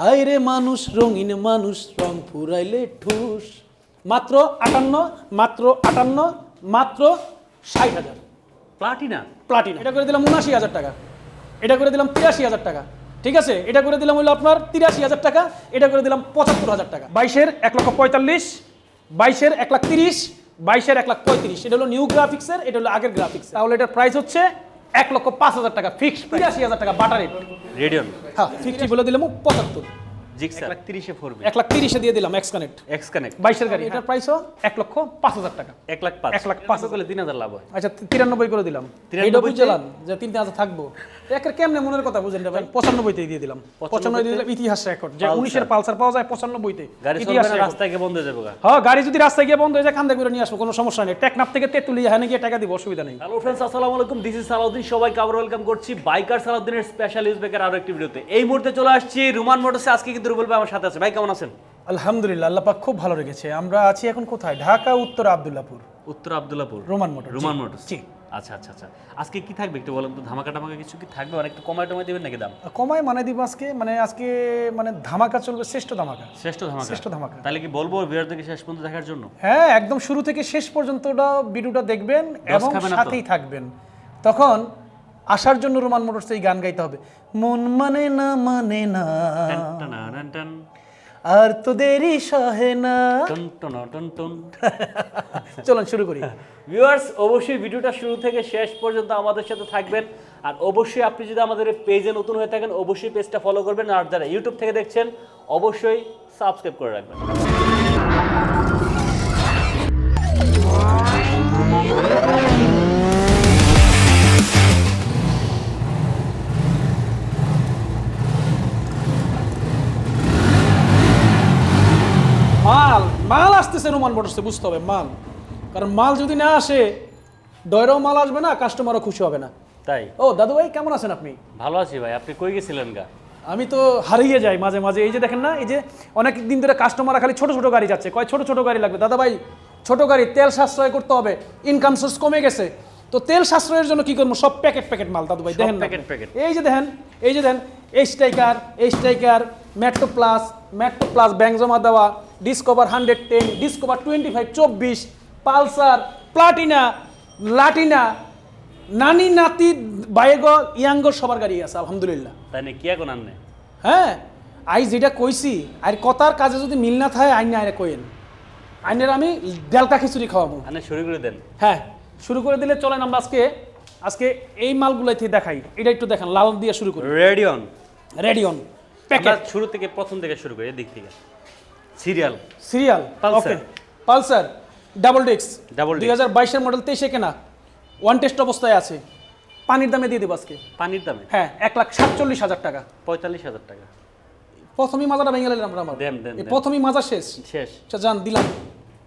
হায় রে মানুষ রঙিন মানুষ রং ফুরাইলে ঠুস। মাত্র আটান্ন মাত্র আটান্ন মাত্র ষাট হাজার। প্লাটিনা? প্লাটিনা। এটা করে দিলাম উনাশি হাজার টাকা। এটা করে দিলাম তিরাশি হাজার টাকা। ঠিক আছে? এটা করে দিলাম হলো আপনার তিরাশি হাজার টাকা। এটা করে দিলাম পঁচাত্তর হাজার টাকা। বাইশের এক লক্ষ পঁয়তাল্লিশ বাইশের এক লাখ তিরিশ বাইশের এক লাখ পঁয়ত্রিশ। এটা হলো নিউ গ্রাফিক্সের এটা হলো আগের গ্রাফিক্স তাহলে এটার প্রাইস হচ্ছে এক লক্ষ পাঁচ হাজার টাকা ফিক্সড তিরাশি হাজার টাকা বাটার রেট রেডিয়ন হ্যাঁ ফিক্সড বলে দিলাম পঁচাত্তর। জিক্সার তিরিশে ফোরবে এক লাখ তিরিশে দিয়ে দিলাম এক্স কানেক্ট এক্স কানেক্ট বাইশের গাড়ি এটার প্রাইসও এক লক্ষ পাঁচ হাজার টাকা। এক লাখ পাঁচ। এক লাখ পাঁচ করলে তিন হাজার লাভ হয়। আচ্ছা তিরানব্বই করে দিলাম। 93 এইটা বুঝলাম যে তিনটে হাজার থাকব। একের কেমনে মনের কথা বুঝেন ভাই? পঁচানব্বইতে দিয়ে দিলাম। পঁচানব্বই দিয়ে দিলাম ইতিহাস রেকর্ড যে উনিশের পালসার পাওয়া যায় পঁচানব্বইতে। ইতিহাস। রাস্তায় গিয়ে বন্ধ হয়ে যাবে হ্যাঁ গাড়ি যদি রাস্তায় গিয়ে বন্ধ হয়ে যায় কান্দে করে নিয়ে আসব কোনো সমস্যা নেই। টেকনাফ থেকে তেতুলিয়া হ্যাঁ গিয়ে টাকা দিব অসুবিধা নেই। হ্যালো ফ্রেন্ডস আসসালামু আলাইকুম। This is Salauddin. সবাইকে আবার ওয়েলকাম করছি বাইকার সালাউদ্দিনের স্পেশাল ইউজ বেকার আরও একটি ভিডিওতে। এই মুহূর্তে চলে আসছি রুমান মোটরসে। আজকে কিন্তু রুবেল ভাই আমার সাথে আছে। ভাই কেমন আছেন? আলহামদুলিল্লাহ আল্লাহ পাক খুব ভালো রেখেছে। আমরা আছি এখন কোথায়? ঢাকা উত্তর আবদুল্লাপুর। উত্তর Abdullahpur. Roman motor Roman motor ji. আচ্ছা আচ্ছা আচ্ছা। আজকে কি থাকবে একটু বলেন তো? ধামাকা টামাকা কিছু কি থাকবে? আর একটু কমায় টমায় দেবেন নাকি দাম? কমায় মানে দিব আজকে মানে আজকে মানে ধামাকা চলবে শ্রেষ্ঠ ধামাকা। শ্রেষ্ঠ ধামাকা। শ্রেষ্ঠ ধামাকা। তাহলে কি বলব বিয়ারদেরকে শেষ পর্যন্ত দেখার জন্য? হ্যাঁ একদম শুরু থেকে শেষ পর্যন্ত ওটা ভিডিওটা দেখবেন এবং? সাথেই থাকবেন। তখন আসার জন্য রোমান মোটরস এই গান গাইতে হবে। মন মানে না মানে না। আর তো দেরি সহে না। চলুন শুরু করি। ভিউয়ার্স অবশ্যই ভিডিওটা শুরু থেকে শেষ পর্যন্ত আমাদের সাথে থাকবেন। আর অবশ্যই আপনি যদি আমাদের পেজে নতুন হয়ে থাকেন অবশ্যই পেজটা ফলো করবেন। আর যারা ইউটিউব থেকে দেখছেন অবশ্যই সাবস্ক্রাইব করে রাখবেন। আসতেছে রোমান মোটরসে বুঝতে হবে মাল। কারণ মাল যদি না আসে ডয়রাও মাল আসবে না কাস্টমারও খুশি হবে না। তাই? ও দাদু ভাই কেমন আছেন আপনি? ভালো আছি ভাই আপনি কই গেছিলেন গা? আমি তো হারিয়ে যাই মাঝে মাঝে। এই যে দেখেন না এই যে অনেক দিন ধরে কাস্টমাররা খালি ছোট ছোট গাড়ি যাচ্ছে। কয় ছোট ছোট গাড়ি লাগবে? দাদা ভাই ছোট গাড়ি তেল সাশ্রয় করতে হবে। ইনকাম সোর্স কমে গেছে। তো তেল সাশ্রয়ের জন্য কি করব? সব প্যাকেট প্যাকেট মাল দাদু ভাই দেখেন প্যাকেট প্যাকেট। এই যে দেখেন এই যে দেখেন এই স্ট্রাইকার এই striker metro plus metro plus bank জমা দেওয়া Discover hundred ten Discover twenty five চব্বিশ পালসার প্লাটিনা লাটিনা নানি নাতি বায়েগ ইয়াঙ্গ সবার গাড়ি আছে আলহামদুলিল্লাহ। তাই না কি এখন আননে হ্যাঁ আই যেটা কইছি আর কথার কাজে যদি মিল না থাকে আইন আইনে কইেন আইনের আমি ডেলকা খিচুড়ি খাওয়াবো। আনে শুরু করে দেন। হ্যাঁ শুরু করে দিলে চলেন আমরা আজকে আজকে এই মালগুলাই থেকে দেখাই। এটা একটু দেখান লাল দিয়ে শুরু করি। রেডিয়ন রেডিয়ন প্যাকেট শুরু থেকে প্রথম থেকে শুরু করি এদিক থেকে। Serial. Serial. Okay Pulsar double ডিক্স ডাবল। দুই হাজার বাইশের মডেল তেইশে কেনা। ওয়ান টেস্ট অবস্থায় আছে। পানির দামে দিয়ে দেবো আজকে। পানির দামে? হ্যাঁ এক লাখ সাতচল্লিশ হাজার টাকা। পঁয়তাল্লিশ হাজার টাকা। প্রথমেই মাজাটা ভেঙে গেলাম আমরা দেন, দেন। প্রথমেই মাজা শেষ। শেষ। আচ্ছা যান দিলাম।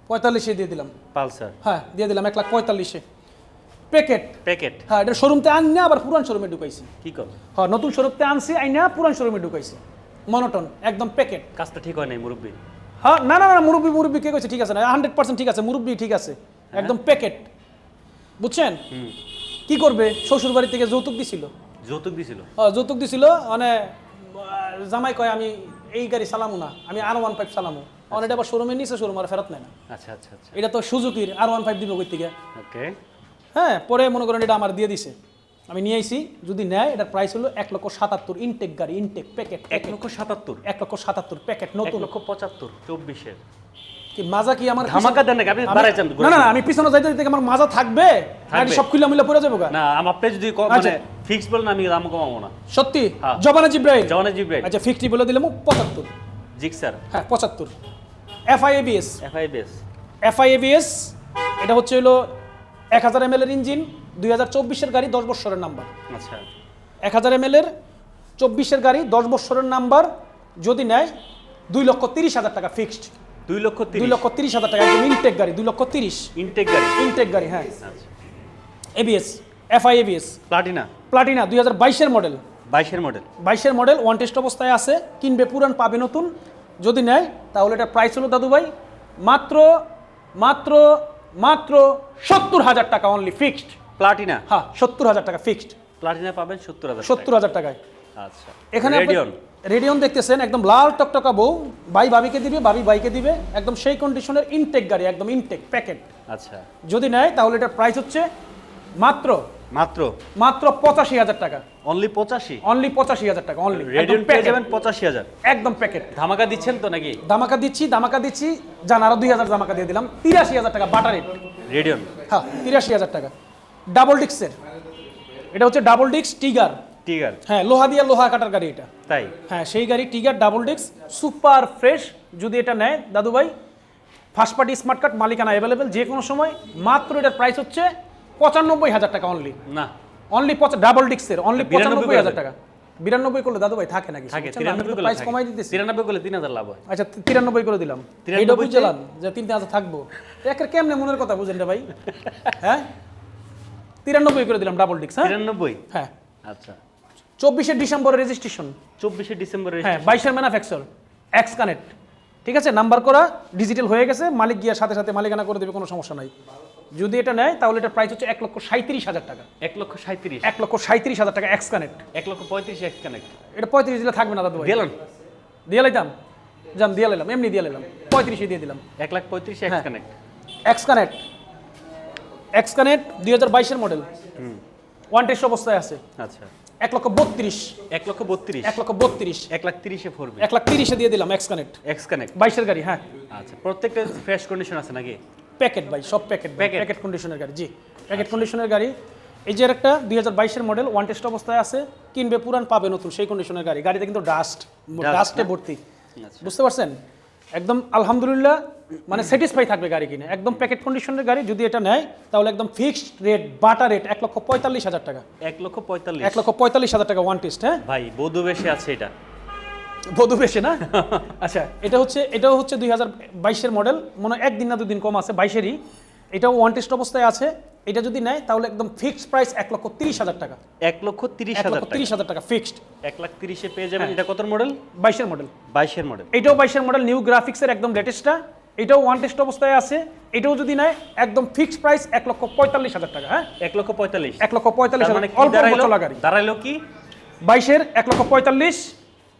পঁয়তাল্লিশে দিয়ে দিলাম। পালসার। হ্যাঁ দিয়ে দিলাম এক লাখ পঁয়তাল্লিশে। প্যাকেট। প্যাকেট। হ্যাঁ এটা শোরুমতে আনি আবার পুরান শোরুমে ঢুকাইছি। কি কর? হ্যাঁ নতুন শোরুমতে আনছি আইনা পুরান শোরুমে ঢুকাইছি। মনোটন একদম প্যাকেট। কাজটা ঠিক হয় নাই মুরব্বী। হ্যাঁ না না না মুরব্বি মুরব্বি কে কইছে? ঠিক আছে না হান্ড্রেড পার্সেন্ট ঠিক আছে মুরব্বি ঠিক আছে। একদম প্যাকেট বুঝছেন? কি করবে? শ্বশুর বাড়ি থেকে যৌতুক দিছিল। যৌতুক দিছিল? হ্যাঁ, যৌতুক দিছিল মানে জামাই কয় আমি এই গাড়ি চালামু না আমি আর ওয়ান ফাইভ চালামু। অনেক আবার শোরুমে নিছে শোরুম আর ফেরত নেয় না। আচ্ছা আচ্ছা আচ্ছা। এটা তো সুজুকির আর ওয়ান ফাইভ দিব কই থেকে? ওকে হ্যাঁ পরে মনে করেন এটা আমার দিয়ে দিছে। আমি নিয়ে আইছি যদি নেয় এটার প্রাইস হলো এক লক্ষ সাতাত্তর ইনটেক গাড়ি ইনটেক প্যাকেট এক লক্ষ সাতাত্তর? এক লক্ষ সাতাত্তর প্যাকেট নতুন। লক্ষ পঁচাত্তর চব্বিশের। কি মাজা কি আমার ধামাকা দেন নাকি? আপনি আমি- বাড়াইছেন না না আমি পিছনে যাইতে যাইতে আমার মাজা থাকবে? গাড়ি সব খুলে মিলে পড়ে যাব না আম- আপনি যদি আচ্ছা। মানে ফিক্স বলেন আমি দাম কমাবো না। সত্যি। জবানা জিব্রাইল জওয়ানে জিব্রাইল আচ্ছা ফিফটি বলে দিলাম পঁচাত্তর। জিক্সার। হ্যাঁ পঁচাত্তর। এফআইএবিএস এফআইবিএস এফআইএবিএস এটা হচ্ছে হলো এক হাজার এম এর ইঞ্জিন দুই হাজার চব্বিশের গাড়ি দশ বৎসরের নাম্বার। আচ্ছা। এক হাজার এম এর চব্বিশের গাড়ি দশ বৎসরের নাম্বার যদি নেয় দুই লক্ষ তিরিশ হাজার টাকা ফিক্সড দুই লক্ষ দুই লক্ষ তিরিশ হাজার টাকা একদম ইনটেক গাড়ি দুই লক্ষ তিরিশ। ইনটেক গাড়ি? ইনটেক গাড়ি হ্যাঁ। ABS FI ABS Platina Platina দুই হাজার বাইশের মডেল বাইশের মডেল বাইশের মডেল ওয়ান টেস্ট অবস্থায় আছে কিনবে পুরান পাবে নতুন। যদি নেয় তাহলে এটা প্রাইস হলো দাদু ভাই মাত্র মাত্র মাত্র সত্তর হাজার টাকা অনলি ফিক্সড প্লাটিনা? হ্যাঁ সত্তর হাজার টাকা ফিক্সড প্লাটিনা পাবেন সত্তর হাজার সত্তর হাজার টাকায়। আচ্ছা। এখানে রেডিয়ন? রেডিয়ন দেখতেছেন একদম লাল টকটকা বউ ভাই ভাবিকে দিবে ভাবি বাইকে দিবে একদম সেই কন্ডিশনের ইনটেক গাড়ি একদম ইনটেক প্যাকেট আচ্ছা। যদি নেয় তাহলে এটার প্রাইস হচ্ছে মাত্র মাত্র? মাত্র পঁচাশি হাজার টাকা। অনলি পঁচাশি? অনলি পঁচাশি হাজার টাকা অনলি রেডিয়ন পেয়ে যাবেন পঁচাশি হাজার। একদম প্যাকেট ধামাকা দিচ্ছেন তো নাকি? দামাকা দিচ্ছি দামাকা দিচ্ছি। জান আরও দুই হাজার দামাকা দিয়ে দিলাম। তিরাশি হাজার টাকা বাটার রেট রেডিয়ন? হ্যাঁ তিরাশি হাজার টাকা। ডাবল ডিক্সের এটা হচ্ছে ডাবল ডিক্স টিগার টিগার হ্যাঁ লোহা দিয়ে লোহা কাটার গাড়ি এটা। তাই? হ্যাঁ সেই গাড়ি টিগার ডাবল ডিক্স সুপার ফ্রেশ যদি এটা নেয় দাদু ভাই ফার্স্ট পার্টি স্মার্ট কার্ড মালিকানা অ্যাভেলেবেল যে কোনো সময় মাত্র এটার প্রাইস হচ্ছে পঁচানব্বই হাজার টাকা অনলি না। অনলি ডাবল ডিক্সের অনলি পঁচানব্বই হাজার টাকা। বিরানব্বই করলে দাদু ভাই থাকে নাকি? থাকে প্রাইস। কমাই দিতেছি। তিরানব্বই করলে তিন হাজার লাভ হয়। আচ্ছা তিরানব্বই করে দিলাম। 93 এইটা বুঝলাম যে তিন হাজার থাকব। একের কেমনে মনের কথা বুঝেন ভাই? হ্যাঁ? তিরানব্বই করে দিলাম ডাবল ডিক্স হ্যাঁ? তিরানব্বই? হ্যাঁ। আচ্ছা। চব্বিশে ডিসেম্বরের রেজিস্ট্রেশন চব্বিশে ডিসেম্বরে হ্যাঁ বাইশের ম্যানুফ্যাকচার এক্স কানেক্ট ঠিক আছে? নাম্বার করা ডিজিটাল হয়ে গেছে মালিক গিয়ে সাথে সাথে মালিকানা করে দেবে কোনো সমস্যা নাই। যদি এটা নেয় তাহলে এটা প্রাইস হচ্ছে এক লক্ষ সাঁত্রিশ হাজার টাকা। এক লক্ষ সাঁত্রিশ এক লক্ষ সাঁত্রিশ হাজার টাকা এক্স কানেক্ট এক লক্ষ পঁয়ত্রিশ এক্স কানেক্ট এটা পঁয়ত্রিশ দিলে থাকবে না দাদু ভাই। দিলেন দিয়ে লাইতাম। যান দিয়ে লাইলাম এমনি দিয়ে লাইলাম। পঁয়ত্রিশে দিয়ে দিলাম। এক লাখ পঁয়ত্রিশ X. Connect X connect X connect দুই হাজার বাইশের মডেল। ওয়ান টেস্ট অবস্থায় আছে। আচ্ছা। এক লক্ষ বত্রিশ। এক লক্ষ বত্রিশ। এক লক্ষ বত্রিশ। এক লাখ তিরিশে ফোরবে এক লাখ তিরিশে দিয়ে দিলাম এক্স কানেক্ট এক্স কানেক্ট বাইশের গাড়ি হ্যাঁ। আচ্ছা প্রত্যেকটা ফ্রেশ কন্ডিশন আছে নাকি? প্যাকেট ভাই সব প্যাকেট? প্যাকেট কন্ডিশনের গাড়ি জি। প্যাকেট কন্ডিশনের গাড়ি। এই যে একটা দুই হাজার বাইশের মডেল ওয়ান টেস্ট অবস্থায় আছে। কিনবে পুরান পাবে নতুন সেই কন্ডিশনের গাড়ি। গাড়িতে কিন্তু ডাস্ট ডাস্টে ভর্তি। আচ্ছা। বুঝতে পারছেন? একদম আলহামদুলিল্লাহ মানে স্যাটিসফাই থাকবে গাড়ি কিনে। একদম প্যাকেট কন্ডিশনের গাড়ি যদি এটা নেয় তাহলে একদম ফিক্সড রেট বাটা রেট এক লক্ষ পঁয়তাল্লিশ হাজার টাকা। এক লক্ষ পঁয়তাল্লিশ। এক লক্ষ পঁয়তাল্লিশ হাজার টাকা ওয়ান টেস্ট হ্যাঁ? ভাই বধু বেশে আছে এটা। বধু বেশে না? আচ্ছা এটা হচ্ছে এটাও হচ্ছে দুই হাজার বাইশের মডেল মনে হয় একদিন না দুদিন কম আছে বাইশেরই। এটাও ওয়ান টেস্ট অবস্থায় আছে। এটা যদি নেয় তাহলে একদম ফিক্সড প্রাইস এক লক্ষ তিরিশ হাজার টাকা। এক লক্ষ তিরিশ হাজার তিরিশ হাজার টাকা ফিক্সড এক লাখ তিরিশে পেয়ে যাবেন হ্যাঁ। এটা কত মডেল বাইশের মডেল বাইশের মডেল এটাও বাইশের মডেল নিউ গ্রাফিক্সের একদম লেটেস্টটা এটাও ওয়ান টেস্ট অবস্থায় আছে। এটাও যদি নেয় একদম ফিক্সড প্রাইস এক লক্ষ পঁয়তাল্লিশ হাজার টাকা হ্যাঁ? এক লক্ষ পঁয়তাল্লিশ। এক লক্ষ পঁয়তাল্লিশ হাজার। মানে কি? অল্প চলা গাড়ি। দাঁড়াইলো কি? বাইশের এক লক্ষ পঁয়তাল্লিশ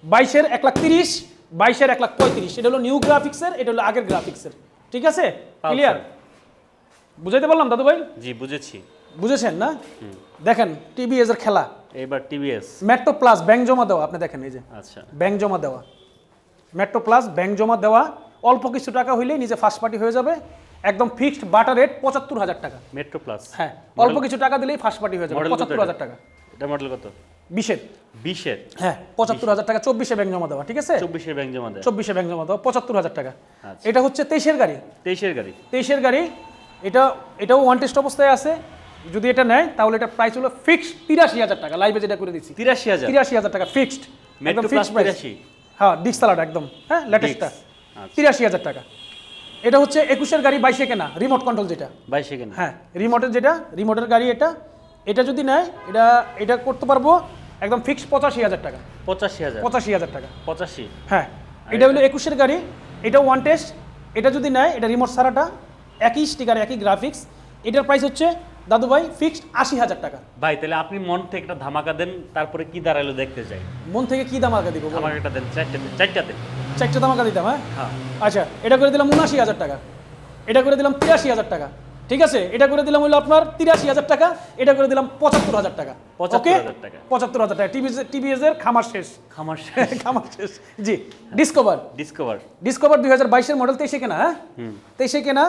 বাইশের এক লাখ তিরিশ বাইশের এক লাখ পঁয়ত্রিশ। এটা হলো নিউ গ্রাফিক্সের এটা হলো আগের গ্রাফিক্সের ঠিক আছে? ক্লিয়ার বুঝাইতে পারলাম দাদু ভাই জি বুঝেছি। বুঝেছেন না? দেখেন টিভিএস এর খেলা। এবার টিভিএস। মেট্রো প্লাস ব্যাংক জমা দেওয়া আপনি দেখেন এই যে। আচ্ছা। ব্যাংক জমা দেওয়া। মেট্রো প্লাস ব্যাংক জমা দেওয়া অল্প কিছু টাকা হইলেই নিজে ফার্স্ট পার্টি হয়ে যাবে। একদম ফিক্সড বাটার রেট পঁচাত্তর হাজার টাকা। মেট্রো প্লাস হ্যাঁ অল্প কিছু টাকা দিলেই ফার্স্ট পার্টি হয়ে যাবে পঁচাত্তর? হাজার টাকা? এটা মডেল কত? বিশের। বিশের? হ্যাঁ পঁচাত্তর হাজার টাকা চব্বিশে ব্যাংক জমা দেওয়া ঠিক আছে? চব্বিশের ব্যাংক জমা দেয়। চব্বিশে ব্যাংক জমা দেওয়া পঁচাত্তর হাজার টাকা। আচ্ছা। এটা হচ্ছে তেইশের গাড়ি। তেইশের গাড়ি। তেইশের গাড়ি এটা এটাও ওয়ান টেস্ট অবস্থায় আছে। যদি এটা নেয় তাহলে এটা প্রাইস হলো ফিক্সড তিরাশি হাজার টাকা। লাইভে যেটা করে দিচ্ছি তিরাশি হাজার? তিরাশি হাজার টাকা ফিক্সড একদম ফিক্সড প্রাইস হ্যাঁ ডিক্স একদম। হ্যাঁ লেটেস্টটা আচ্ছা। তিরাশি হাজার টাকা। এটা হচ্ছে একুশের গাড়ি বাইশে কেনা রিমোট কন্ট্রোল যেটা। বাইশে কেন। হ্যাঁ রিমোটের যেটা রিমোটের গাড়ি এটা। এটা যদি নেয় এটা এটা করতে পারব একদম ফিক্সড পঁচাশি হাজার টাকা। পঁচাশি হাজার। পঁচাশি হাজার টাকা। পঁচাশি। হ্যাঁ এটা হলো একুশের গাড়ি এটা ওয়ান টেস্ট এটা যদি নেয় এটা রিমোট সারাটা একই স্টিকার একই গ্রাফিক্স এটার প্রাইস হচ্ছে দাদু ভাই ফিক্সড আশি হাজার টাকা। ভাই তাহলে আপনি মন থেকে একটা ধামাকা দেন তারপরে কি দাঁড়াইলো দেখতে চাই। মন থেকে কি আগে দিব বলো? ধামাকাটা দেন চারটাতে চারটাতে চারটে দামাকা দিতাম হ্যাঁ? হ্যাঁ। আচ্ছা এটা করে দিলাম উনআশি হাজার টাকা। এটা করে দিলাম তিরাশি হাজার টাকা। ঠিক আছে? এটা করে দিলাম হলো আপনার তিরাশি হাজার টাকা এটা করে দিলাম পঁচাত্তর হাজার টাকা। 75,000 টাকা। পঁচাত্তর হাজার টাকা। টিভি টিভিএস এর খামার শেষ। খামার শেষ। খামার শেষ। জি ডিসকভার ডিসকভার ডিসকভার দুই হাজার বাইশের মডেল তেইশে কেনা হ্যাঁ? তেইশে কেনা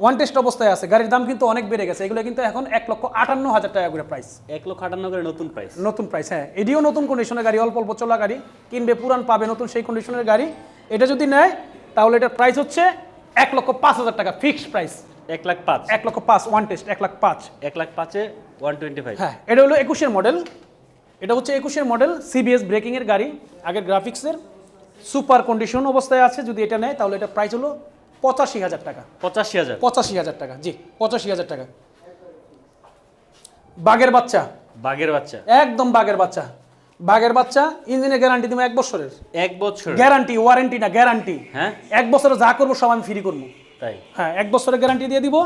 ওয়ান টেস্ট অবস্থায় আছে গাড়ির দাম কিন্তু অনেক বেড়ে গেছে এগুলো কিন্তু এখন এক লক্ষ আটান্ন হাজার টাকা করে প্রাইস এক লক্ষ আটান্ন করে নতুন প্রাইস নতুন প্রাইস হ্যাঁ। এটিও নতুন কন্ডিশনের গাড়ি অল্প অল্প চলা গাড়ি কিনবে পুরান পাবে নতুন সেই কন্ডিশনের গাড়ি। এটা যদি নেয় তাহলে এটার প্রাইস হচ্ছে এক লক্ষ পাঁচ হাজার টাকা ফিক্সড প্রাইস এক লাখ পাঁচ। এক লক্ষ পাঁচ ওয়ান টেস্ট এক লাখ পাঁচ। এক লাখ পাঁচে ওয়ান টোয়েন্টি ফাইভ হ্যাঁ এটা হলো একুশের মডেল এটা হচ্ছে একুশের মডেল সিবিএস ব্রেকিংয়ের গাড়ি। আগের গ্রাফিক্সের সুপার কন্ডিশন অবস্থায় আছে যদি এটা নেয় তাহলে এটা প্রাইস হলো পঁচাশি হাজার টাকা। পঁচাশি হাজার? পঁচাশি হাজার টাকা জি পঁচাশি হাজার টাকা। বাঘের বাচ্চা। বাঘের বাচ্চা? একদম বাঘের বাচ্চা। বাঘের বাচ্চা ইঞ্জিনের গ্যারান্টি দিব এক বছরের। এক বছর গ্যারান্টি ওয়ারেন্টি না গ্যারান্টি হ্যাঁ? এক বছরে যা করব সব আমি ফ্রি করব। তাই? হ্যাঁ এক বছরের গ্যারান্টি দিয়ে দিব।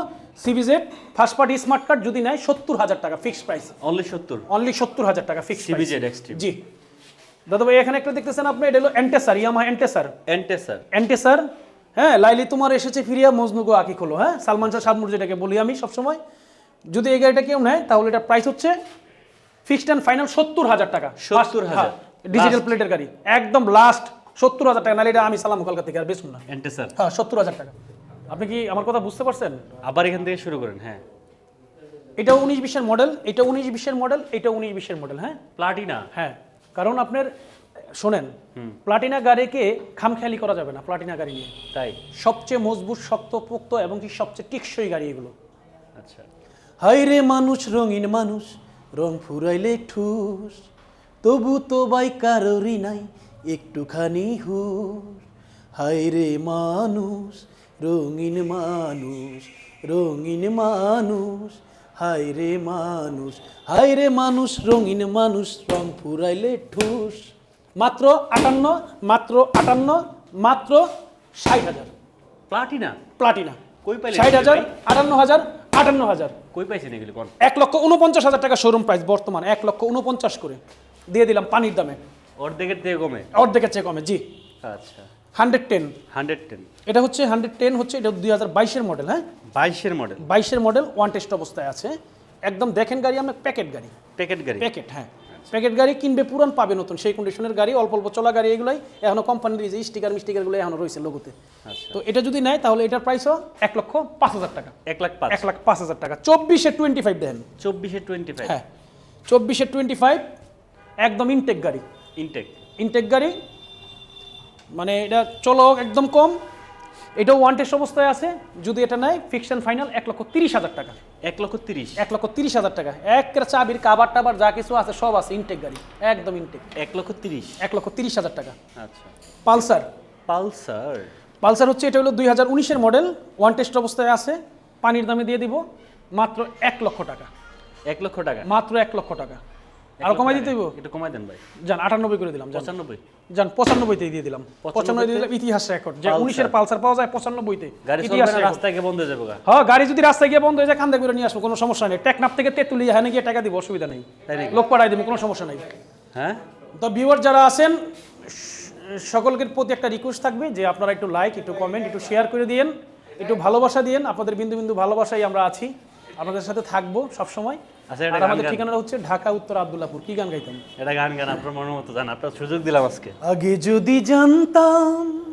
CBZ first party smart card যদি নেয় সত্তর হাজার টাকা ফিক্সড প্রাইস অনলি সত্তর? অনলি সত্তর হাজার টাকা ফিক্সড CBZ Extreme। জি। দাদা ভাই এখানে একটা দেখতেছেন আপনি এটা হলো Enticer Yamaha Enticer Enticer Enticer হ্যাঁ লাইলি তোমার এসেছে ফিরিয়া মজনুগো আকি খোলো হ্যাঁ? সালমান শাহ সাদমুর যেটাকে বলি আমি সবসময়। যদি এই গাড়িটা কেউ নেয় তাহলে এটা প্রাইস হচ্ছে ফিক্সড অ্যান্ড ফাইনাল সত্তর হাজার টাকা। 70,000 ডিজিটাল প্লেটের গাড়ি একদম লাস্ট সত্তর হাজার টাকা। নাহলে এটা আমি সালাম কলকাতা থেকে আর বেশি না। এন্টেসার হ্যাঁ সত্তর হাজার টাকা। আপনি কি আমার কথা বুঝতে পারছেন? আবার এখান থেকে শুরু করেন হ্যাঁ। এটা উনিশ বিশের মডেল এটা উনিশ বিশের মডেল এটা উনিশ বিশের মডেল হ্যাঁ? প্লাটিনা হ্যাঁ কারণ আপনার শোনেন প্লাটিনা গাড়িকে খামখেয়ালি করা যাবে না প্লাটিনা গাড়ি নিয়ে। তাই? সবচেয়ে মজবুত শক্ত পোক্ত এবং কি সবচেয়ে টিকসই গাড়ি এগুলো। আচ্ছা। হাই রে মানুষ রঙিন মানুষ রং ফুরাইলে ঠুস। তবু তো বাই কারোরই নাই একটুখানি হুর হাই রে মানুষ রঙিন মানুষ রঙিন মানুষ। হাই রে মানুষ হাই রে মানুষ রঙিন মানুষ রং ফুরাইলে ঠুস। মাত্র আটান্ন মাত্র আটান্ন মাত্র ষাট হাজার। প্লাটিনা? প্লাটিনা। কই পাইলেন ষাট হাজার আটান্ন হাজার আটান্ন হাজার। কই পাইছেন এগুলি কোন? এক লক্ষ উনপঞ্চাশ হাজার টাকা শোরুম প্রাইস বর্তমান এক লক্ষ উনপঞ্চাশ করে। দিয়ে দিলাম পানির দামে। অর্ধেকের থেকে কমে? অর্ধেকের চেয়ে কমে জি। আচ্ছা। Hundred ten. Hundred ten. এটা হচ্ছে হান্ড্রেড টেন হচ্ছে এটা দুই হাজার বাইশের মডেল হ্যাঁ? বাইশের মডেল বাইশের মডেল ওয়ান টেস্ট অবস্থায় আছে। একদম দেখেন গাড়ি আমার প্যাকেট গাড়ি। প্যাকেট গাড়ি? প্যাকেট হ্যাঁ। প্যাকেট গাড়ি কিনবে পুরান পাবে নতুন। সেই কন্ডিশনের গাড়ি অল্প অল্প চলা গাড়ি এগুলাই এখনও কোম্পানির যে স্টিকার মিস্টিকারগুলো এখনও রয়েছে লোগোতে আচ্ছা। তো এটা যদি নেয় তাহলে এটার প্রাইসও এক লক্ষ পাঁচ হাজার টাকা। এক লাখ এক লাখ পাঁচ হাজার টাকা। চব্বিশে টোয়েন্টি ফাইভ দেন চব্বিশে টোয়েন্টি ফাইভ হ্যাঁ। চব্বিশে টোয়েন্টি ফাইভ একদম ইনটেক গাড়ি। ইনটেক ইনটেক গাড়ি মানে এটা চলো একদম কম এটাও ওয়ান টেস্ট অবস্থায় আছে। যদি এটা নেয় ফিক্সড ফাইনাল এক লক্ষ তিরিশ হাজার টাকা। এক লক্ষ তিরিশ? এক লক্ষ তিরিশ হাজার টাকা। এক চাবির কাবার টাবার যা কিছু আছে সব আছে ইনটেক গাড়ি। একদম ইনটেক এক লক্ষ তিরিশ? এক লক্ষ তিরিশ হাজার টাকা। আচ্ছা। পালসার। পালসার? পালসার হচ্ছে এটা হলো দুই হাজার উনিশের মডেল ওয়ান টেস্ট অবস্থায় আছে। পানির দামে দিয়ে দিব। মাত্র এক লক্ষ টাকা। এক লক্ষ টাকা। মাত্র এক লক্ষ টাকা। আর কমাই দিতে হইব? একটু কমাই দেন ভাই। যান আটানব্বই করে দিলাম পঁচানব্বই। যান পঁচানব্বইতে দিয়ে দিলাম। পঁচানব্বই দিয়ে দিলাম ইতিহাস রেকর্ড যে পালসার। উনিশের পালসার পাওয়া যায় পঁচানব্বইতে ইতিহাস। রাস্তায় গিয়ে বন্ধ হয়ে যাবে। হ্যাঁ গাড়ি যদি রাস্তায় গিয়ে বন্ধ হয়ে যায় কান্দে করে নিয়ে আসব কোনো সমস্যা নেই। টেকনাপ থেকে তেতুলিয়া হ্যাঁ গিয়ে টাকা দিব অসুবিধা নেই? লোক পাঠাই দেবো কোনো সমস্যা নেই। হ্যাঁ? তো ভিউয়ার যারা আছেন স- সকলের প্রতি একটা রিকোয়েস্ট থাকবে যে আপনারা একটু লাইক একটু কমেন্ট একটু শেয়ার করে দিয়েন একটু ভালোবাসা দিয়েন। আপনাদের বিন্দু বিন্দু ভালোবাসাই আমরা আছি। আপনাদের সাথে থাকব সবসময়। আচ্ছা, আর গান আমাদের ঠিকানাটা হচ্ছে ঢাকা উত্তর আবদুল্লাপুর কি গান গাইতাম? এটা গান গান আপনার মনের মতো জান। আপনার সুযোগ দিলাম আজকে। আগে যদি জানতাম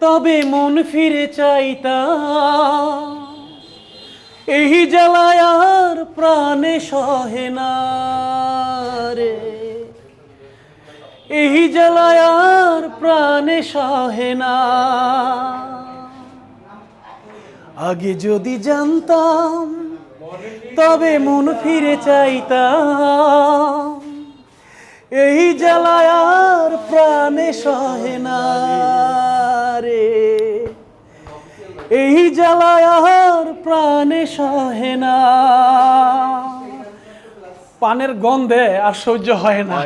তবে মন ফিরে চাইতাম। এই জ্বালায় আর প্রাণে সহে না রে। এই জ্বালায় আর প্রাণে সহে না। আগে যদি জানতাম তবে মন ফিরে চাইতাম। এই জ্বালায় আর প্রাণে সহে না রে। এই জ্বালায় আর প্রাণে সহে না। পানের গন্ধে আর সহ্য হয় না।